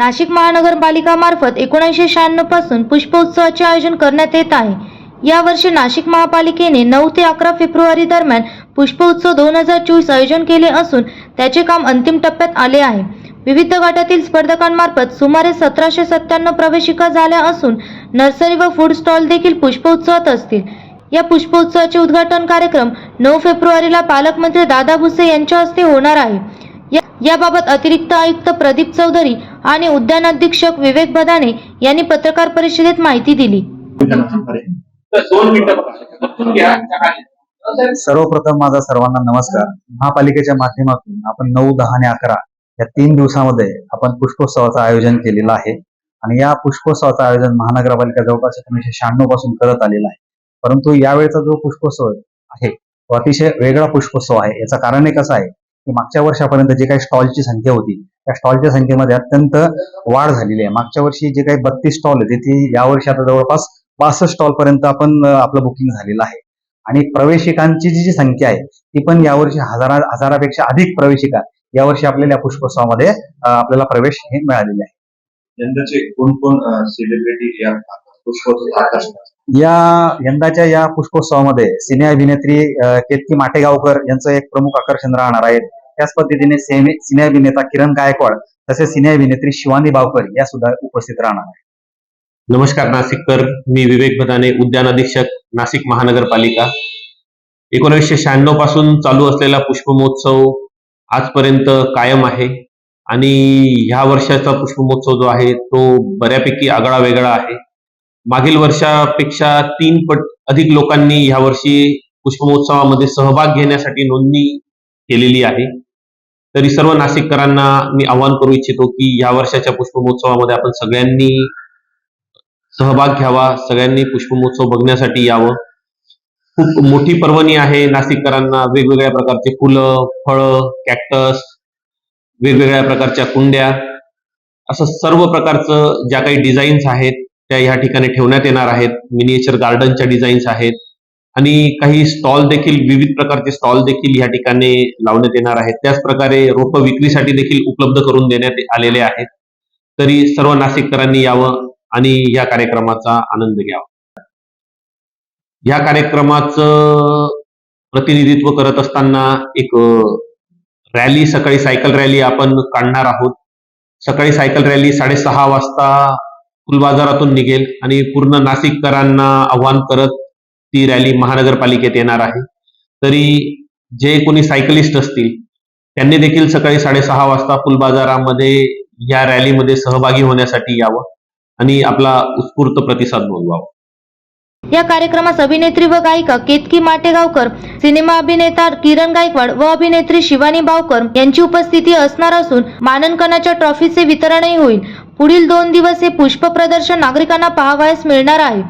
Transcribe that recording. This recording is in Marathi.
नाशिक महानगरपालिकामार्फत एकोणीसशे शहाण्णवपासून पुष्पोत्सवाचे आयोजन करण्यात येत आहे. यावर्षी नाशिक महापालिकेने नऊ ते अकरा फेब्रुवारी दरम्यान पुष्पोत्सव दोन हजार चोवीस आयोजन केले असून त्याचे काम अंतिम टप्प्यात आले आहे. विविध गटातील स्पर्धकांमार्फत सुमारे सतराशे सत्त्याण्णव प्रवेशिका झाल्या असून नर्सरी व फूड स्टॉल देखील पुष्पोत्सवात असतील. या पुष्पोत्सवाचे उद्घाटन कार्यक्रम नऊ फेब्रुवारीला पालकमंत्री दादा भुसे यांच्या हस्ते होणार आहे. याबाबत अतिरिक्त आयुक्त प्रदीप चौधरी आणि उद्यान अधीक्षक विवेक बदाने यांनी पत्रकार परिषदेत माहिती दिली. सर्वप्रथम माझा सर्वांना नमस्कार. महापालिकेच्या माध्यमातून आपण नऊ दहा आणि अकरा या तीन दिवसामध्ये आपण पुष्पोत्सवाचं आयोजन केलेलं आहे. आणि या पुष्पोत्सवाचं आयोजन महानगरपालिका जवळपास एकोणीसशे शहाण्णवपासून करत आलेला आहे. परंतु यावेळेचा जो पुष्पोत्सव आहे तो अतिशय वेगळा पुष्पोत्सव आहे. याचं कारण एक असं आहे की मागच्या वर्षापर्यंत जे काही स्टॉलची संख्या होती त्या स्टॉलच्या संख्येमध्ये अत्यंत वाढ झालेली आहे. मागच्या वर्षी जे काही बत्तीस स्टॉल होते ती यावर्षी आता जवळपास बासष्ट स्टॉल पर्यंत आपण आपलं बुकिंग झालेलं आहे. आणि प्रवेशिकांची जी जी संख्या आहे ती पण यावर्षी हजारा हजारापेक्षा अधिक प्रवेशिका यावर्षी आपल्याला या पुष्पोत्सवामध्ये आपल्याला प्रवेश हे मिळालेले आहे. यंदाचे कोण कोण सेलिब्रिटी या या यंदाच्या या पुष्पोत्सवामध्ये सिने अभिनेत्री केतकी माटेगावकर यांचं एक प्रमुख आकर्षण राहणार आहे त्याच पद्धतीने सिने अभिनेता किरण गायकवाड तसेच सिने अभिनेत्री शिवानी बावकर या सुद्धा उपस्थित राहणार आहेत. नमस्कार नाशिककर. मी विवेक भदाने उद्यान अधीक्षक नाशिक महानगरपालिका. एकोणीसशे शहाण्णवपासून चालू असलेला पुष्पमहोत्सव आजपर्यंत कायम आहे. आणि ह्या वर्षाचा पुष्पमहोत्सव जो आहे तो बऱ्यापैकी आगळा वेगळा आहे. मागील वर्षापेक्षा तीन पट अधिक लोकांनी ह्या वर्षी पुष्पमहोत्सवामध्ये सहभाग घेण्यासाठी नोंदणी केलेली आहे. तरी सर्व नाशिककरांना मी आवाहन करू इच्छितो की या वर्षाच्या पुष्पमहोत्सवामध्ये आपण सगळ्यांनी सहभाग घ्यावा सगळ्यांनी पुष्पमहोत्सव बघण्यासाठी यावं. खूप मोठी पर्वणी आहे नाशिककरांना वेगवेगळ्या प्रकारचे फुलं फळं कॅक्टस वेगवेगळ्या प्रकारच्या कुंड्या. असं सर्व प्रकारचं ज्या काही डिझाईन्स आहेत त्या ह्या ठिकाणी ठेवण्यात येणार आहेत. मिनिएचर गार्डनच्या डिझाईन्स आहेत. आणि काही स्टॉल देखील विविध प्रकारचे स्टॉल देखील या ठिकाणी लावण्यात येणार आहेत. त्याचप्रकारे रोप विक्रीसाठी देखील उपलब्ध करून देण्यात आलेले आहेत. तरी सर्व नाशिककरांनी यावं आणि या कार्यक्रमाचा आनंद घ्यावा. या कार्यक्रमाचं प्रतिनिधित्व करत असताना एक रॅली सकाळी सायकल रॅली आपण काढणार आहोत. सकाळी सायकल रॅली साडेसहा वाजता फुलबाजारातून निघेल आणि पूर्ण नाशिककरांना आव्हान करत ती रॅली महानगरपालिकेत येणार आहे. तरी जे कोणी सायकलिस्ट असतील त्यांनी देखील सकाळी साडेसहा वाजता फुलबाजारामध्ये या रॅलीमध्ये सहभागी होण्यासाठी यावं आणि आपला उत्स्फूर्त प्रतिसाद नोंदवावा. या कार्यक्रमास अभिनेत्री व गायिका केतकी माटेगावकर सिनेमा अभिनेता किरण गायकवाड व अभिनेत्री शिवानी बावकर यांची उपस्थिती असणार असून मानांकनाच्या ट्रॉफीचे वितरणही होईल. पुढील दोन दिवस हे पुष्प प्रदर्शन नागरिकांना पाहावयास मिळणार आहे.